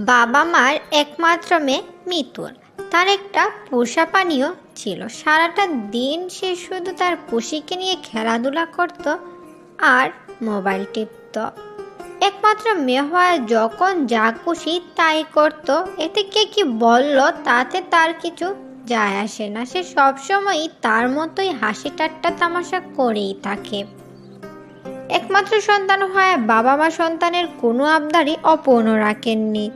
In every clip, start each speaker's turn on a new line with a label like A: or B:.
A: বাবা মার একমাত্র মেয়ে মিতুল তার একটা পোষা পানীয় ছিল। সারাটা দিন সে শুধু তার পুষিকে নিয়ে খেলাধুলা করত আর মোবাইল টিপত। একমাত্র মেয়ে হওয়ায় যখন যা খুশি তাই করত। এতে কে কি বলল তাতে তার কিছু যায় আসে না। সে সবসময়ই তার মতোই হাসি ঠাট্টা তামাশা করেই থাকে। একমাত্র সন্তান হয় বাবা মা সন্তানের কোনো আবদারই অপূর্ণ রাখেননি।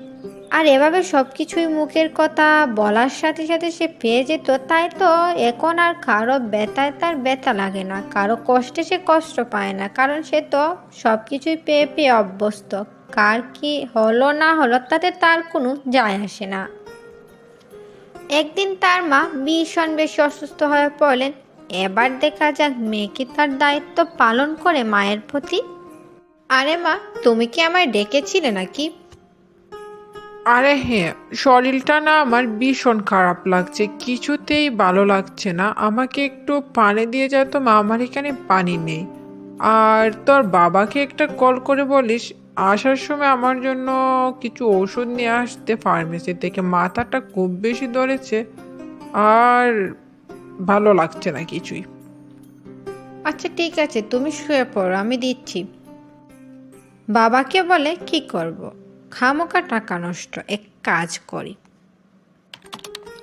A: আর এভাবে সব কিছুই মুখের কথা বলার সাথে সাথে সে পেয়ে যেত, তাই তো এখন আর কারও ব্যথায় তার ব্যথা লাগে না, কারও কষ্টে সে কষ্ট পায় না, কারণ সে তো সব কিছুই পেয়ে পেয়ে অভ্যস্ত। কার কি হলো না হলো তাতে তার কোনো যায় আসে না। একদিন তার মা ভীষণ বেশি অসুস্থ হয়ে পড়লেন। এবার দেখা যাক মেয়ে কি তার দায়িত্ব পালন করে মায়ের প্রতি। আরে মা, তুমি কি আমায় ডেকেছিলে নাকি?
B: আরে হ্যাঁ শরীরটা না আমার ভীষণ খারাপ লাগছে, কিছুতেই ভালো লাগছে না। আমাকে একটু পানি দিয়ে যা তো, মা, আমার এখানে পানি নেই। আর তোর বাবাকে একটা কল করে বলিস, আসার সময় আমার জন্য কিছু ওষুধ নিয়ে আসতে ফার্মেসি থেকে। মাথাটা খুব বেশি ধরেছে, আর ভালো লাগছে না কিছুই।
A: আচ্ছা ঠিক আছে, তুমি শুয়ে পড়ো, আমি দিচ্ছি। বাবাকে বলে কি করব। খামোকা টাকা নষ্ট, এক কাজ করি।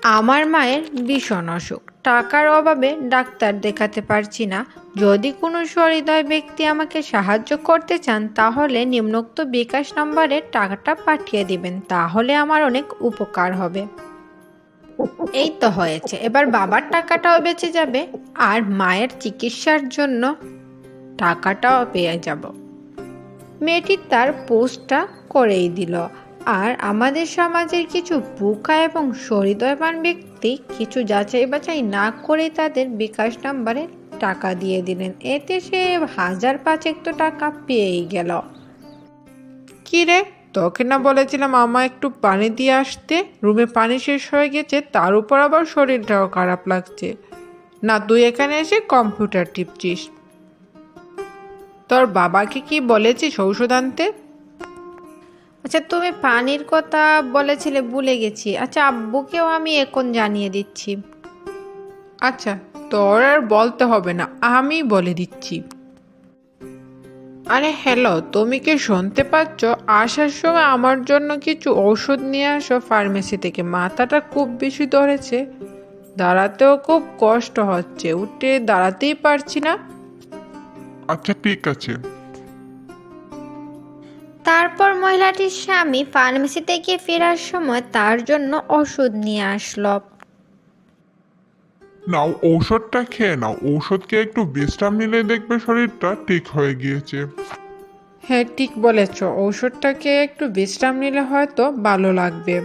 A: আমার মায়ের ভীষণ অসুখ। টাকার অভাবে ডাক্তার দেখাতে পারছি না। যদি কোনো সহৃদয় ব্যক্তি আমাকে সাহায্য করতে চান, তাহলে নিম্নোক্ত বিকাশ নম্বরে টাকাটা পাঠিয়ে দিবেন। তাহলে আমার অনেক উপকার হবে। এই তো হয়েছে। এবার বাবার টাকাটাও বেঁচে যাবে আর মায়ের চিকিৎসার জন্য টাকাটাও পেয়ে যাব। মেয়েটি তার পোস্টটা করেই দিল। আর আমাদের সমাজের কিছু বুকা এবং সহৃদয়বান ব্যক্তি কিছু যাচাই বাছাই না করে তাদের বিকাশ নাম্বারে টাকা দিয়ে দিলেন। এতে সে হাজার পাঁচেক তো টাকা পেয়েই গেল।
B: কি রে? তোকে না বলেছিলাম আমা একটু পানি দিয়ে আসতে? রুমে পানি শেষ হয়ে গেছে, তার উপর আবার শরীরটাও খারাপ লাগছে। না, তুই এখানে এসে কম্পিউটার টিপছিস। তোর বাবাকে কি বলেছিস ঔষধ আনতে?
A: আচ্ছা তুমি পানির কথা বলেছিলে ভুলে গেছি। আচ্ছা আব্বুকেও আমি এখন জানিয়ে দিচ্ছি।
B: আচ্ছা তোর আর বলতে হবে না আমি বলে দিচ্ছি। আরে হ্যালো তুমি কি শুনতে পাচ্ছ? আসার সময় আমার জন্য কিছু ওষুধ নিয়ে আসো ফার্মেসি থেকে। মাথাটা খুব বেশি ধরেছে। দাঁড়াতেও খুব কষ্ট হচ্ছে উঠে দাঁড়াতেই পারছি না।
C: আচ্ছা ঠিক আছে।
A: তারপর মহিলাটির স্বামী ফার্মেসি থেকে ফেরার সময় তার জন্য ওষুধ নিয়ে আসলো।
C: নাও ঔষধটা খেয়ে নাও। ঔষধ খেয়ে একটু বিশ্রাম নিলে দেখবে শরীরটা ঠিক হয়ে গিয়েছে।
B: হ্যাঁ ঠিক বলেছ। ঔষধটাকে একটু বিশ্রাম নিলে হয়তো ভালো লাগবে।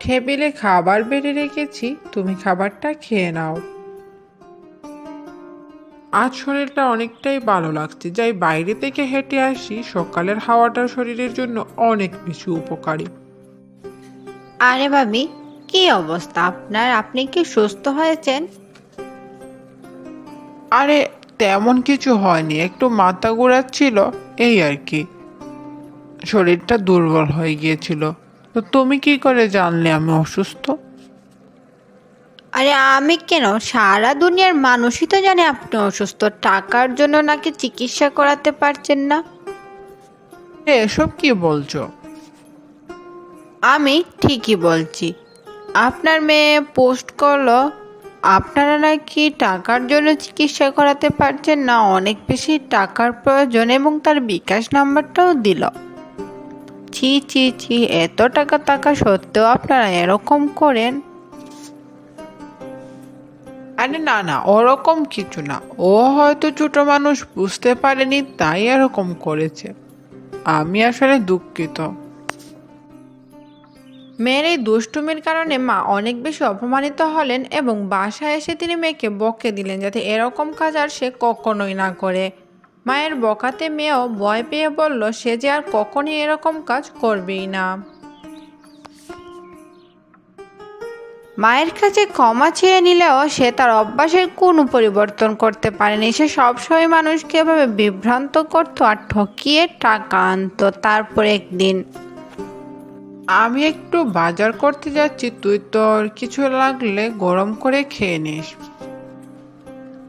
B: টেবিলে খাবার বেড়ে রেখেছি। তুমি খাবারটা খেয়ে নাও। আজ শরীরটা অনেকটাই ভালো লাগছে। যাই বাইরে থেকে হেঁটে আসি সকালের হাওয়াটা শরীরের জন্য অনেক বেশি উপকারী।
A: আরে ভাবি কি অবস্থা? আপনার আপনি কি সুস্থ হয়েছেন?
B: আরে তেমন কিছু হয়নি একটু মাথা ঘোরাচ্ছিল এই আর কি। শরীরটা দুর্বল হয়ে গিয়েছিল। তো তুমি কি করে জানলে আমি অসুস্থ?
A: আরে আমি কেন? সারা দুনিয়ার মানুষই তো জানে আপনি অসুস্থ। টাকার জন্য নাকি চিকিৎসা করাতে পারছেন না?
B: এসব কি বলছো?
A: আমি ঠিকই বলছি। আপনার মেয়ে পোস্ট করল আপনারা নাকি টাকার জন্য চিকিৎসা করাতে পারছেন না? অনেক বেশি টাকার প্রয়োজন এবং তার বিকাশ নাম্বারটাও দিল। ছি ছি ছি এত টাকা টাকা সত্ত্বেও আপনারা এরকম করেন?
B: আরে না না, ওরকম কিছু না। ও হয়তো ছোট মানুষ, বুঝতে পারেনি, তাই এরকম করেছে। আমি আসলে দুঃখিত। মেয়ের এই দুষ্টুমির কারণে মা অনেক বেশি অপমানিত হলেন এবং বাসায় এসে তিনি মেয়েকে বকে দিলেন যাতে এরকম কাজ আর সে কখনোই না করে। মায়ের বকাতে মেয়েও ভয় পেয়ে বলল, সে যে আর কখনই এরকম কাজ করবেই না।
A: মায়ের কাছে ক্ষমা চেয়ে নিলেও সে তার অভ্যাসের কোনো পরিবর্তন করতে পারেনি। সে সবসময় মানুষকে এভাবে বিভ্রান্ত করতো আর ঠকিয়ে টাকা আনতো তারপর একদিন।
B: আমি একটু বাজার করতে যাচ্ছি তুই তোর কিছু লাগলে গরম করে খেয়ে নিস।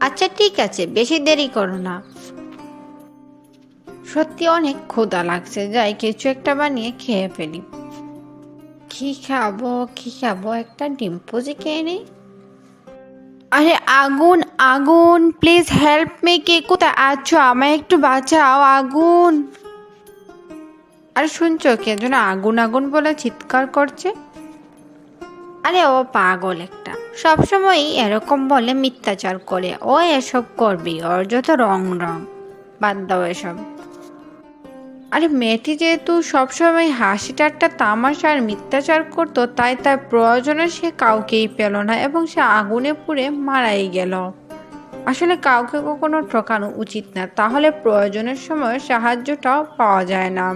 A: আচ্ছা ঠিক আছে বেশি দেরি করো না। সত্যি অনেক ক্ষুধা লাগছে। যাই কিছু একটা বানিয়ে খেয়ে ফেলি। কি খাব কি খাব? একটা ডিম পুজি খেয়ে নেই। আরে আগুন আগুন প্লিজ হেল্প মি কে কোথায় আছো? আমায় একটু বাঁচাও আগুন। আরে শুনছো কে যেন আগুন আগুন বলে চিৎকার করছে। আরে ও পাগল একটা। সবসময়ই এরকম বলে মিথ্যাচার করে। ও এসব করবি ওর যত রং রং। বাদ দাও এসব। আরে মেয়েটি যেহেতু সবসময় হাসি ঠাট্টা তামাশা আর মিথ্যাচার করতো, তাই তার প্রয়োজনে সে কাউকেই পেল না এবং সে আগুনে পুড়ে মারাই গেল। আসলে কাউকে কখনো ঠকানো উচিত না, তাহলে প্রয়োজনের সময় সাহায্যটাও পাওয়া যায় না।